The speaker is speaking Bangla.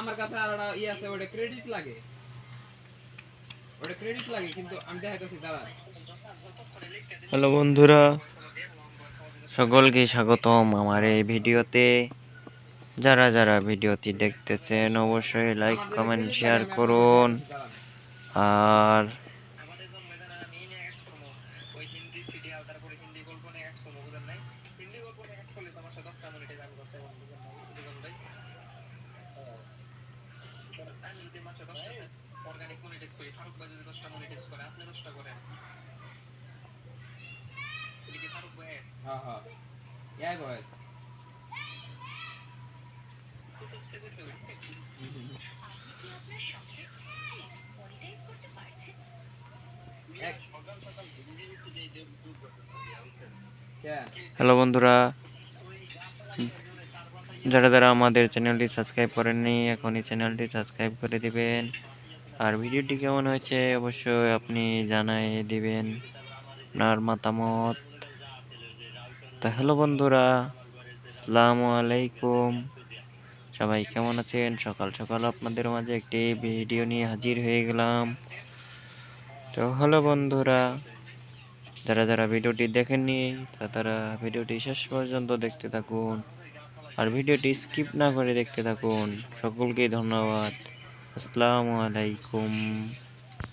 আমার কাছে আর একটা ইয়ে আছে ওটা ক্রেডিট লাগে। ওটা ক্রেডিট লাগে কিন্তু আমি দেখাইতেছি দাঁড়া হ্যালো বন্ধুরা সকলকে স্বাগতম আমার এই ভিডিওতে। যারা যারা ভিডিওটি দেখতেছেন অবশ্যই লাইক কমেন্ট শেয়ার করুন। আর অর্গানিক মনিটাইজ করি ফারুক ভাই যদি দশটা মনিটাইজ করে আপনি দশটা করেন। এটা কি ফারুক ভাই হ্যাঁ হ্যাঁ। ইয়াই বয়স হ্যালো বন্ধুরা যারা যারা আমাদের চ্যানেলটি সাবস্ক্রাইব করেননি, এখনই চ্যানেলটি সাবস্ক্রাইব করে দিবেন। আর ভিডিওটি কেমন হয়েছে অবশ্যই আপনি জানাই দিবেন আপনার মতামত। তা হ্যালো বন্ধুরা, আসসালামু আলাইকুম। সবাই কেমন আছেন? সকাল সকাল আপনাদের মাঝে একটি ভিডিও নিয়ে হাজির হয়ে গেলাম। তো হ্যালো বন্ধুরা, যারা যারা ভিডিওটি দেখেননি তারা ভিডিওটি শেষ পর্যন্ত দেখতে থাকুন। আর ভিডিওটি স্কিপ না করে দেখতে থাকুন। সকলকে ধন্যবাদ। আসসালামু আলাইকুম।